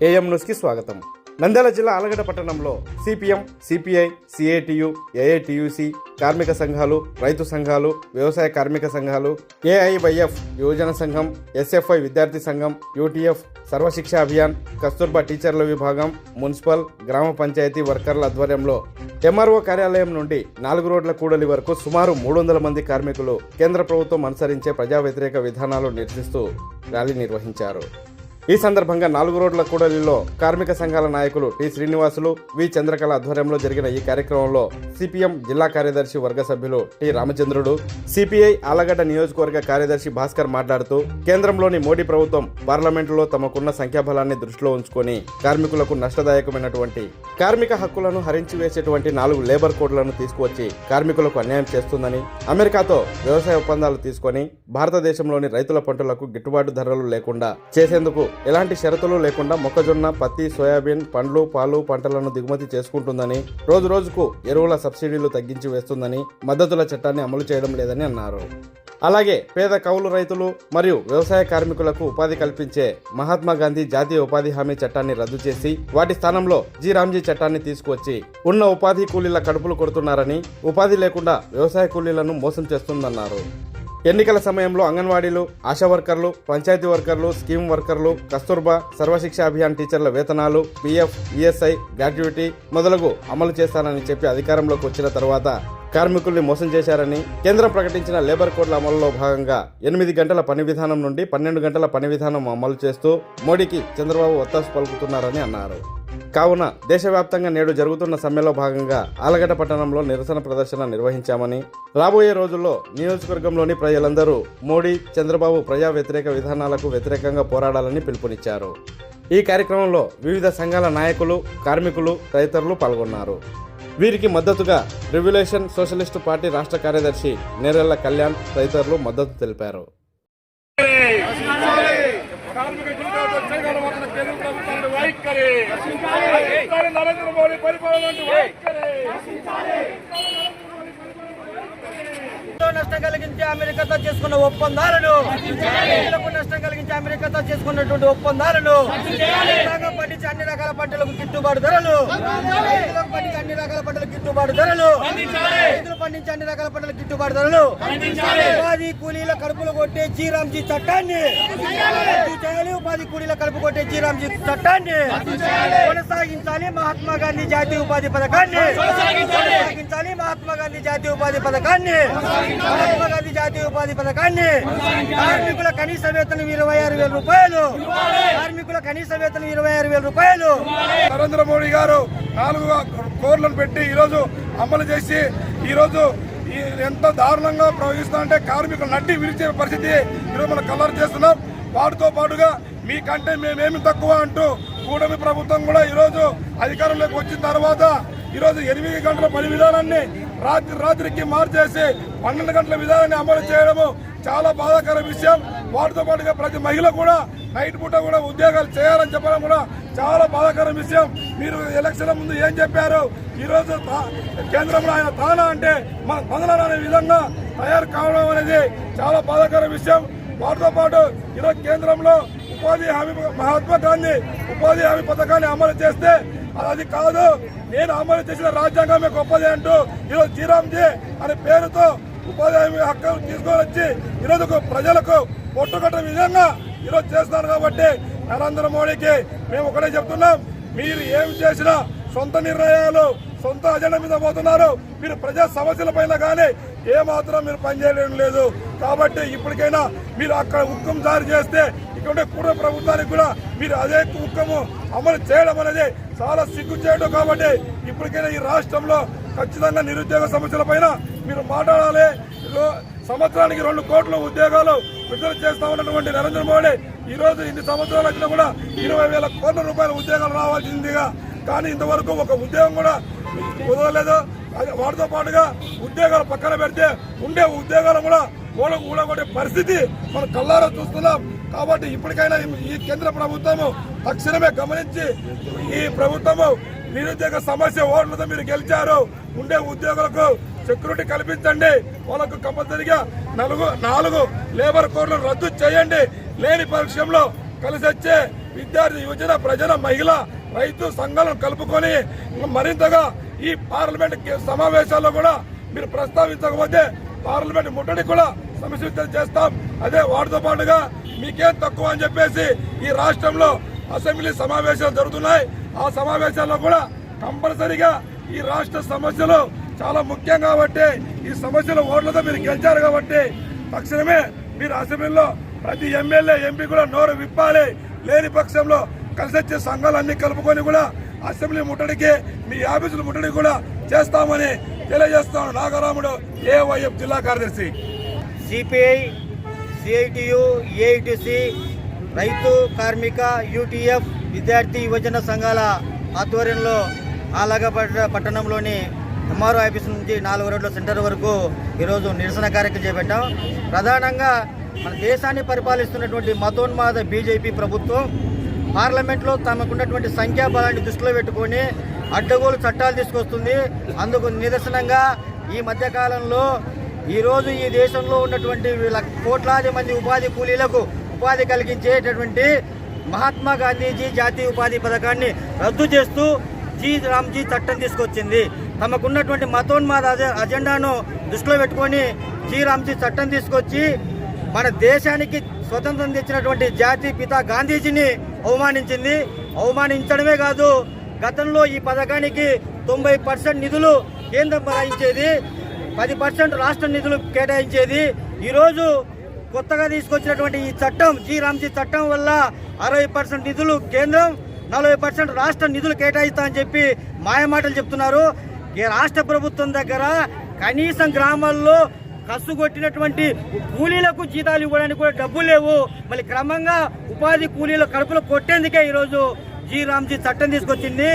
AM న్యూస్కి స్వాగతం. నంద్యాల జిల్లా ఆలగడ్డ పట్టణంలో సిపిఎం సిపిఐ సిఐటియు ఏఐటియుసి కార్మిక సంఘాలు రైతు సంఘాలు వ్యవసాయ కార్మిక సంఘాలు ఏఐవైఎఫ్ యువజన సంఘం ఎస్ఎఫ్ఐ విద్యార్థి సంఘం యూటీఎఫ్ సర్వశిక్ష అభియాన్ కస్తూర్బా టీచర్ల విభాగం మున్సిపల్ గ్రామ పంచాయతీ వర్కర్ల ఆధ్వర్యంలో ఎంఆర్ఓ కార్యాలయం నుండి నాలుగు రోడ్ల కూడలి వరకు సుమారు మూడు వందల మంది కార్మికులు కేంద్ర ప్రభుత్వం అనుసరించే ప్రజా వ్యతిరేక విధానాలు నిరసిస్తూ ర్యాలీ నిర్వహించారు. ఈ సందర్భంగా నాలుగు రోడ్ల కూడలిలో కార్మిక సంఘాల నాయకులు టి శ్రీనివాసులు వి చంద్రకళ ఆధ్వర్యంలో జరిగిన ఈ కార్యక్రమంలో సిపిఎం జిల్లా కార్యదర్శి వర్గ సభ్యులు టి రామచంద్రుడు సిపిఐ ఆలగడ్డ నియోజకవర్గ కార్యదర్శి భాస్కర్ మాట్లాడుతూ కేంద్రంలోని మోడీ ప్రభుత్వం పార్లమెంటులో తమకున్న సంఖ్యాబలాన్ని దృష్టిలో ఉంచుకొని కార్మికులకు నష్టదాయకమైనటువంటి కార్మిక హక్కులను హరించి వేసేటువంటి నాలుగు లేబర్ కోడ్లను తీసుకువచ్చి కార్మికులకు అన్యాయం చేస్తుందని అమెరికాతో వ్యవసాయ ఒప్పందాలు తీసుకొని భారతదేశంలోని రైతుల పంటలకు గిట్టుబాటు ధరలు లేకుండా చేసేందుకు ఎలాంటి షరతులు లేకుండా మొక్కజొన్న పత్తి సోయాబీన్ పండ్లు పాలు పంటలను దిగుమతి చేసుకుంటుందని రోజు రోజుకు ఎరువుల సబ్సిడీలు తగ్గించి వేస్తుందని మద్దతుల చట్టాన్ని అమలు చేయడం లేదని అన్నారు. అలాగే పేద కౌలు రైతులు మరియు వ్యవసాయ కార్మికులకు ఉపాధి కల్పించే మహాత్మా గాంధీ జాతీయ ఉపాధి హామీ చట్టాన్ని రద్దు చేసి వాటి స్థానంలో జీ రామ్జీ చట్టాన్ని తీసుకువచ్చి ఉన్న ఉపాధి కూలీల కడుపులు కొడుతున్నారని ఉపాధి లేకుండా వ్యవసాయ కూలీలను మోసం చేస్తుందన్నారు. ఎన్నికల సమయంలో అంగన్వాడీలు ఆశా వర్కర్లు పంచాయతీ వర్కర్లు స్కీమ్ వర్కర్లు కస్తూర్బా సర్వశిక్ష అభియాన్ టీచర్ల వేతనాలు పీఎఫ్ ఈఎస్ఐ గ్రాట్యుటీ మొదలగు అమలు చేస్తానని చెప్పి అధికారంలోకి వచ్చిన తర్వాత కార్మికుల్ని మోసం చేశారని కేంద్రం ప్రకటించిన లేబర్ కోడ్ల అమలులో భాగంగా ఎనిమిది గంటల పని విధానం నుండి పన్నెండు గంటల పని విధానం అమలు చేస్తూ మోడీకి చంద్రబాబు ఒత్తాసు పలుకుతున్నారని అన్నారు. కావున దేశవ్యాప్తంగా నేడు జరుగుతున్న సమ్మెలో భాగంగా ఆలగడ్డ పట్టణంలో నిరసన ప్రదర్శన నిర్వహించామని రాబోయే రోజుల్లో నియోజకవర్గంలోని ప్రజలందరూ మోడీ చంద్రబాబు ప్రజా వ్యతిరేక విధానాలకు వ్యతిరేకంగా పోరాడాలని పిలుపునిచ్చారు. ఈ కార్యక్రమంలో వివిధ సంఘాల నాయకులు కార్మికులు తదితరులు పాల్గొన్నారు. వీరికి మద్దతుగా రివ్యులేషన్ సోషలిస్టు పార్టీ రాష్ట్ర కార్యదర్శి నేరెళ్ళ కళ్యాణ్ తదితరులు మద్దతు తెలిపారు. want to work. అమెరికాతో చేసుకున్న ఒప్పందాలను రైతులకు నష్టం కలిగించే అమెరికాతో చేసుకున్నటువంటి ఒప్పందాలను పండించి అన్ని రకాల పంటలకు గిట్టుబాటు ధరలు రైతులకు అన్ని రకాల పంటలకు గిట్టుబాటు ధరలు రైతులు పండించి అన్ని రకాల పంటలకు గిట్టుబాటు ధరలు ఉపాధి కూలీల కడుపులు కొట్టే జీరాంజీ చట్టాన్ని చేయాలి ఉపాధి కూలీల కడుపు కొట్టే జీరాంజీ చట్టాన్ని కొనసాగించాలి మహాత్మా గాంధీ జాతీయ ఉపాధి పథకాన్ని కొనసాగించాలి మహాత్మా గాంధీ జాతీయ ఉపాధి పథకాన్ని మహాత్మా గాంధీ జాతీయ ఉపాధి పథకాన్ని కార్మికుల కనీస వేతనం ఇరవై ఆరు వేల రూపాయలు. కార్మికుల కనీస వేతనం ఇరవై ఆరు వేల రూపాయలు. నరేంద్ర మోడీ గారు నాలుగు కోర్లను పెట్టి ఈరోజు అమలు చేసి ఈరోజు ఎంత దారుణంగా ప్రవహిస్తా అంటే కార్మికులు నడ్డి విరిచే పరిస్థితి ఈరోజు మనం కలర్ చేస్తున్నాం. వాటితో పాటుగా మీకంటే మేమేమి తక్కువ అంటూ కూటమి ప్రభుత్వం కూడా ఈరోజు అధికారంలోకి వచ్చిన తర్వాత ఈరోజు ఎనిమిది గంటల పని విధానాన్ని రాత్రి రాత్రికి మార్చేసి పన్నెండు గంటల విధానాన్ని అమలు చేయడము చాలా బాధాకర విషయం. వాటితో పాటుగా ప్రతి మహిళ కూడా నైట్ పూట కూడా ఉద్యోగాలు చేయాలని చెప్పడం కూడా చాలా బాధాకర విషయం. మీరు ఎలక్షన్ ముందు ఏం చెప్పారు? ఈరోజు తా- కేంద్రంలో ఆయన తానా అంటే మన పొందలనే విధంగా తయారు కావడం అనేది చాలా బాధాకర విషయం. వాటితో పాటు ఈరోజు కేంద్రంలో ఉపాధి హామీ మహాత్మా గాంధీ ఉపాధి హామీ పథకాన్ని అమలు చేస్తే అది కాదు. నేను అమలు చేసిన రాజ్యాంగమే గొప్పది అంటూ ఈరోజు జీరాంజీ అనే పేరుతో ఉపాధి హక్కు తీసుకొని వచ్చి ఈరోజు ప్రజలకు పొట్టుకట్ట విధంగా ఈరోజు చేస్తున్నారు కాబట్టి నరేంద్ర మోడీకి మేము ఒకటే చెప్తున్నాం. మీరు ఏం చేసినా సొంత నిర్ణయాలు సొంత అజెండా మీద పోతున్నారు. మీరు ప్రజా సమస్యల పైన కానీ ఏమాత్రం మీరు పనిచేయడం లేదు. కాబట్టి ఇప్పటికైనా మీరు అక్కడ హుక్కం జారీ చేస్తే ఉండే కూడ ప్రభుత్వానికి కూడా మీరు అదే హుక్కము అమలు చేయడం అనేది చాలా సిగ్గు చేయడం కాబట్టి ఇప్పటికైనా ఈ రాష్ట్రంలో ఖచ్చితంగా నిరుద్యోగ సమస్యల పైన మీరు మాట్లాడాలి. సంవత్సరానికి రెండు కోట్ల ఉద్యోగాలు విడుదల చేస్తా ఉన్నటువంటి నరేంద్ర మోడీ ఈ రోజు ఇన్ని సంవత్సరాలు వచ్చినా కూడా ఇరవై వేల కోట్ల రూపాయల ఉద్యోగాలు రావాల్సిందిగా. కానీ ఇంతవరకు ఒక ఉద్యోగం కూడా కుదరలేదు. అది వాటితో పాటుగా ఉద్యోగాలు పక్కన పెడితే ఉండే ఉద్యోగాలు కూడా కూడా ఊడగొట్టే పరిస్థితి మనం కళ్ళారా చూస్తున్నాం. కాబట్టి ఇప్పటికైనా ఈ కేంద్ర ప్రభుత్వము తక్షణమే గమనించి ఈ ప్రభుత్వము నిరుద్యోగ సమస్య ఓట్లతో మీరు గెలిచారు. ఉండే ఉద్యోగులకు సెక్యూరిటీ కల్పించండి. వాళ్ళకు కంపల్సరిగా నలుగు నాలుగు లేబర్ కోడ్లు రద్దు చేయండి. లేని పరిశ్రమలో కలిసి వచ్చే విద్యార్థి యువజన ప్రజల మహిళ రైతు సంఘాలను కలుపుకొని మరింతగా ఈ పార్లమెంట్ సమావేశాల్లో కూడా మీరు ప్రస్తావించకపోతే పార్లమెంట్ ముట్టడి కూడా సమసిద్ధం చేస్తాం. అదే వాటితో పాటుగా మీకేం తక్కువ అని చెప్పేసి ఈ రాష్ట్రంలో అసెంబ్లీ సమావేశాలు జరుగుతున్నాయి. ఆ సమావేశాల్లో కూడా కంపల్సరిగా ఈ రాష్ట్ర సమస్యలు చాలా ముఖ్యం కాబట్టి ఈ సమస్యల ఓట్లతో మీరు గెలిచారు కాబట్టి తక్షణమే మీరు అసెంబ్లీలో ప్రతి ఎమ్మెల్యే ఎంపీ కూడా నోరు విప్పాలి. లేని పక్షంలో కలిసి వచ్చే సంఘాలన్నీ కలుపుకొని కూడా అసెంబ్లీ ముట్టడికి మీ ఆఫీసులు ముట్టడికి కూడా చేస్తామని తెలియజేస్తాను నాగరాముడు ఏవైఎఫ్ జిల్లా కార్యదర్శి. సిపిఐ సిఐటియు ఏఐటిసి రైతు కార్మిక యూటీఎఫ్ విద్యార్థి యువజన సంఘాల ఆధ్వర్యంలో ఆలగపట్ట పట్టణంలోని ఎంఆర్ఓ ఆఫీస్ నుంచి నాలుగు రోడ్ల సెంటర్ వరకు ఈరోజు నిరసన కార్యక్రమం చేపట్టాం. ప్రధానంగా మన దేశాన్ని పరిపాలిస్తున్నటువంటి మతోన్మాద బీజేపీ ప్రభుత్వం పార్లమెంట్లో తమకున్నటువంటి సంఖ్యాబలాన్ని దృష్టిలో పెట్టుకొని అడ్డగోలు చట్టాలు తీసుకొస్తుంది. అందుకు నిదర్శనంగా ఈ మధ్యకాలంలో ఈరోజు ఈ దేశంలో ఉన్నటువంటి కోట్లాది మంది ఉపాధి కూలీలకు ఉపాధి కలిగించేటటువంటి మహాత్మా గాంధీజీ జాతీయ ఉపాధి పథకాన్ని రద్దు చేస్తూ జీ రామ్జీ చట్టం తీసుకొచ్చింది. తమకున్నటువంటి మతోన్మాద అజెండాను దృష్టిలో పెట్టుకొని జీ రామ్జీ చట్టం తీసుకొచ్చి మన దేశానికి స్వతంత్రం తెచ్చినటువంటి జాతి పిత గాంధీజీని అవమానించింది. అవమానించడమే కాదు గతంలో ఈ పథకానికి తొంభై పర్సెంట్ నిధులు కేంద్రం భరాయించేది పది పర్సెంట్ రాష్ట్ర నిధులు కేటాయించేది. ఈరోజు కొత్తగా తీసుకొచ్చినటువంటి ఈ చట్టం జీ రామ్జీ చట్టం వల్ల అరవై పర్సెంట్ నిధులు కేంద్రం నలభై పర్సెంట్ రాష్ట్ర నిధులు కేటాయిస్తా అని చెప్పి మాయమాటలు చెప్తున్నారు. ఈ రాష్ట్ర ప్రభుత్వం దగ్గర కనీసం గ్రామాల్లో కసు కొట్టినటువంటి కూలీలకు జీతాలు ఇవ్వడానికి కూడా డబ్బులు లేవు. మళ్ళీ క్రమంగా ఉపాధి కూలీల కడుపులో కొట్టేందుకే ఈరోజు జీ రామ్జీ చట్టం తీసుకొచ్చింది.